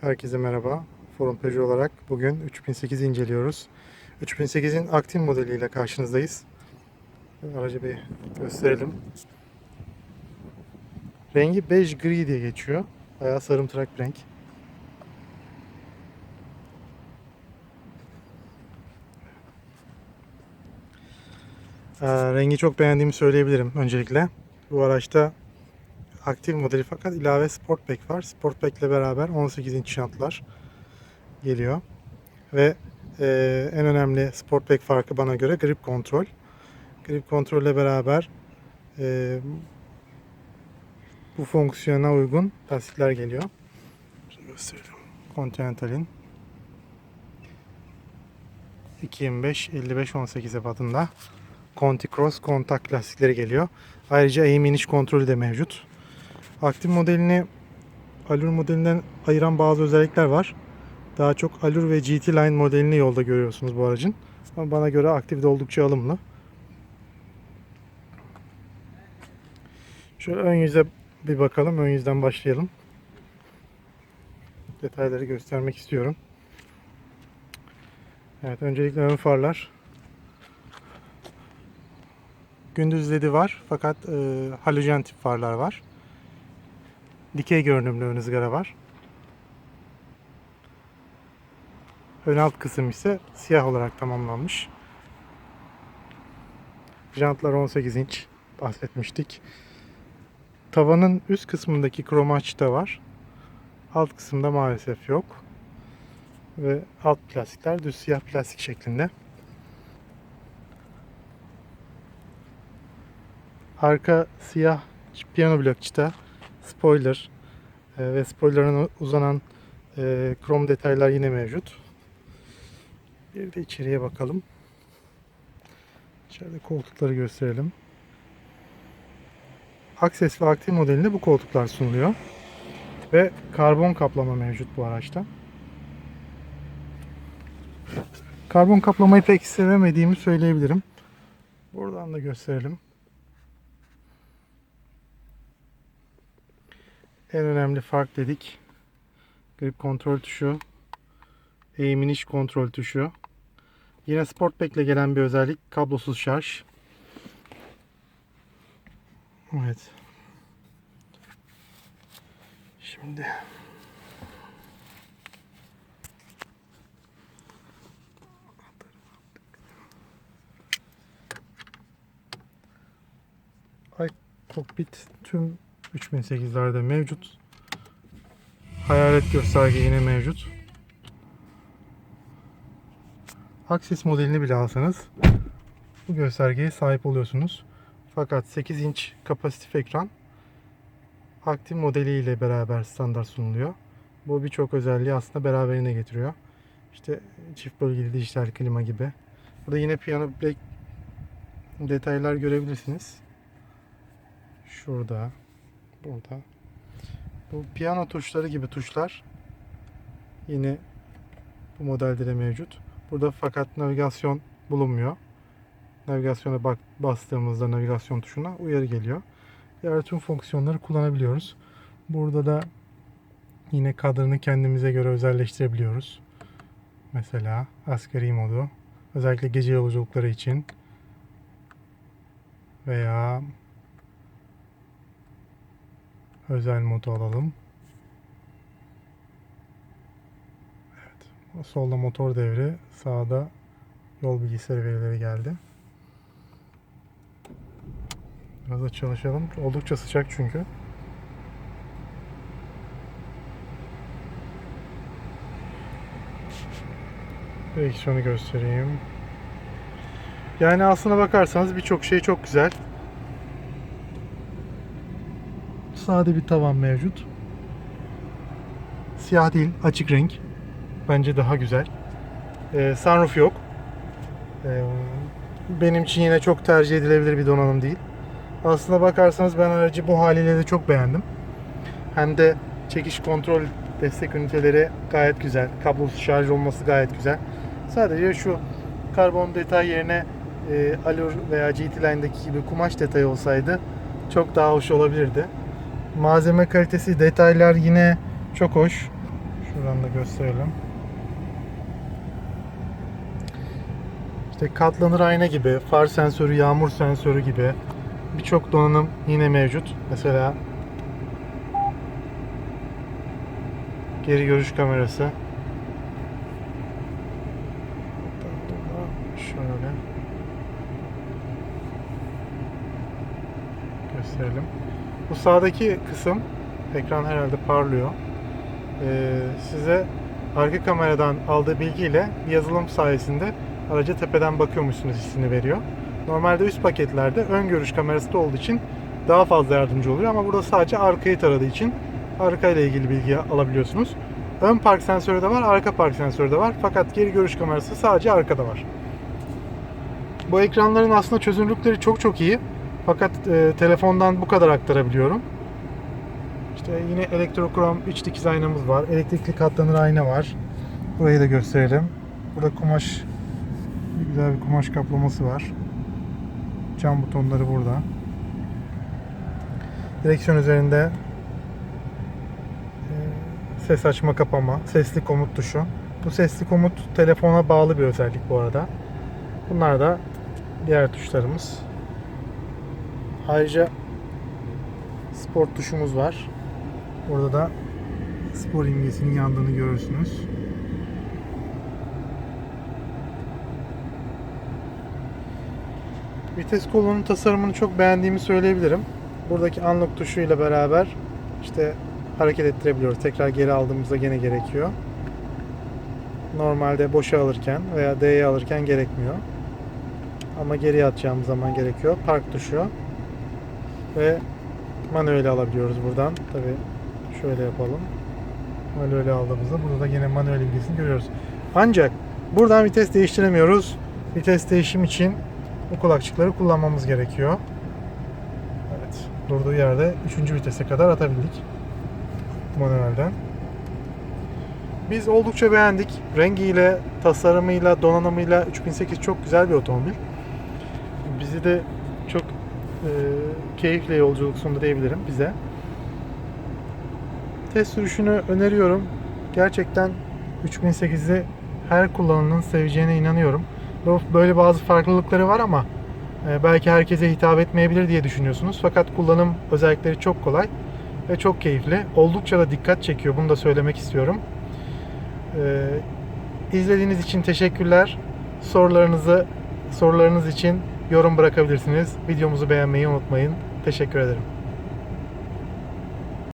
Herkese merhaba. Forum Peugeot olarak bugün 3008 inceliyoruz. 3008'in aktif modeliyle karşınızdayız. Aracı bir gösterelim. Rengi bej gri diye geçiyor. Bayağı sarımtırak bir renk. Ee, rengi çok beğendiğimi söyleyebilirim öncelikle. Bu araçta aktif modeli fakat ilave Sportback var. Sportback ile beraber 18 inç jantlar geliyor. Ve e, en önemli Sportback farkı bana göre grip kontrol. Grip kontrol ile beraber e, bu fonksiyona uygun lastikler geliyor. Continental'in 225 55 18 ebatında Conti Cross kontak lastikleri geliyor. Ayrıca eğim iniş kontrolü de mevcut. Aktif modelini Allure modelinden ayıran bazı özellikler var. Daha çok Allure ve GT Line modelini yolda görüyorsunuz bu aracın. Ama bana göre aktif de oldukça alımlı. Şöyle ön yüze bir bakalım. Ön yüzden başlayalım. Detayları göstermek istiyorum. Evet öncelikle ön farlar. Gündüz ledi var fakat e, halojen tip farlar var. Dikey görünümlü ön ızgara var. Ön alt kısım ise siyah olarak tamamlanmış. Jantlar 18 inç bahsetmiştik. Tavanın üst kısmındaki krom da var. Alt kısımda maalesef yok. Ve alt plastikler düz siyah plastik şeklinde. Arka siyah piyano blokçta spoiler e, ve spoilerına uzanan e, krom detaylar yine mevcut. Bir de içeriye bakalım. İçeride koltukları gösterelim. Akses ve aktif modelinde bu koltuklar sunuluyor. Ve karbon kaplama mevcut bu araçta. Karbon kaplamayı pek sevemediğimi söyleyebilirim. Buradan da gösterelim. En önemli fark dedik. Grip kontrol tuşu. Eğim iniş kontrol tuşu. Yine Sportback ile gelen bir özellik. Kablosuz şarj. Evet. Şimdi Ay kokpit tüm 3008'lerde mevcut. Hayalet gösterge yine mevcut. Aksis modelini bile alsanız bu göstergeye sahip oluyorsunuz. Fakat 8 inç kapasitif ekran aktif modeliyle beraber standart sunuluyor. Bu birçok özelliği aslında beraberine getiriyor. İşte çift bölgeli dijital klima gibi. Burada yine piyano black detaylar görebilirsiniz. Şurada, burada. Bu piyano tuşları gibi tuşlar yine bu modelde de mevcut. Burada fakat navigasyon bulunmuyor. Navigasyona bak bastığımızda navigasyon tuşuna uyarı geliyor. Diğer tüm fonksiyonları kullanabiliyoruz. Burada da yine kadranı kendimize göre özelleştirebiliyoruz. Mesela asgari modu özellikle gece yolculukları için veya özel modu alalım. Evet. Solda motor devri, sağda yol bilgisayarı verileri geldi. Biraz da çalışalım. Oldukça sıcak çünkü. Direksiyonu göstereyim. Yani aslına bakarsanız birçok şey çok güzel. Sade bir tavan mevcut. Siyah değil, açık renk. Bence daha güzel. Ee, sunroof yok. Ee, benim için yine çok tercih edilebilir bir donanım değil. Aslına bakarsanız ben aracı bu haliyle de çok beğendim. Hem de çekiş kontrol destek üniteleri gayet güzel. Kablosuz şarj olması gayet güzel. Sadece şu karbon detay yerine e, Allure veya GT Line'daki gibi kumaş detayı olsaydı çok daha hoş olabilirdi. Malzeme kalitesi, detaylar yine çok hoş. Şuradan da gösterelim. İşte katlanır ayna gibi, far sensörü, yağmur sensörü gibi birçok donanım yine mevcut. Mesela geri görüş kamerası. Şöyle gösterelim. Bu sağdaki kısım ekran herhalde parlıyor. Ee, size arka kameradan aldığı bilgiyle bir yazılım sayesinde araca tepeden bakıyormuşsunuz hissini veriyor. Normalde üst paketlerde ön görüş kamerası da olduğu için daha fazla yardımcı oluyor ama burada sadece arkayı taradığı için arka ile ilgili bilgi alabiliyorsunuz. Ön park sensörü de var, arka park sensörü de var. Fakat geri görüş kamerası sadece arkada var. Bu ekranların aslında çözünürlükleri çok çok iyi. Fakat e, telefondan bu kadar aktarabiliyorum. İşte yine elektrokrom iç dikiz aynamız var. Elektrikli katlanır ayna var. Burayı da gösterelim. Burada kumaş güzel bir kumaş kaplaması var. Cam butonları burada. Direksiyon üzerinde e, ses açma kapama, sesli komut tuşu. Bu sesli komut telefona bağlı bir özellik bu arada. Bunlar da diğer tuşlarımız. Ayrıca spor tuşumuz var. Burada da spor imgesinin yandığını görürsünüz. Vites kolunun tasarımını çok beğendiğimi söyleyebilirim. Buradaki unlock tuşu ile beraber işte hareket ettirebiliyoruz. Tekrar geri aldığımızda gene gerekiyor. Normalde boşa alırken veya D'ye alırken gerekmiyor. Ama geriye atacağımız zaman gerekiyor. Park tuşu ve manuel alabiliyoruz buradan. Tabi şöyle yapalım. Manuel aldığımızda burada da yine manuel ilgisini görüyoruz. Ancak buradan vites değiştiremiyoruz. Vites değişim için bu kulakçıkları kullanmamız gerekiyor. Evet. Durduğu yerde 3. vitese kadar atabildik. Manuelden. Biz oldukça beğendik. Rengiyle, tasarımıyla, donanımıyla 3008 çok güzel bir otomobil. Bizi de çok e, keyifle yolculuk sundu diyebilirim bize. Test sürüşünü öneriyorum. Gerçekten 3008'i her kullananın seveceğine inanıyorum. Böyle bazı farklılıkları var ama e, belki herkese hitap etmeyebilir diye düşünüyorsunuz. Fakat kullanım özellikleri çok kolay ve çok keyifli. Oldukça da dikkat çekiyor. Bunu da söylemek istiyorum. E, izlediğiniz için teşekkürler. Sorularınızı sorularınız için yorum bırakabilirsiniz. Videomuzu beğenmeyi unutmayın. Teşekkür ederim.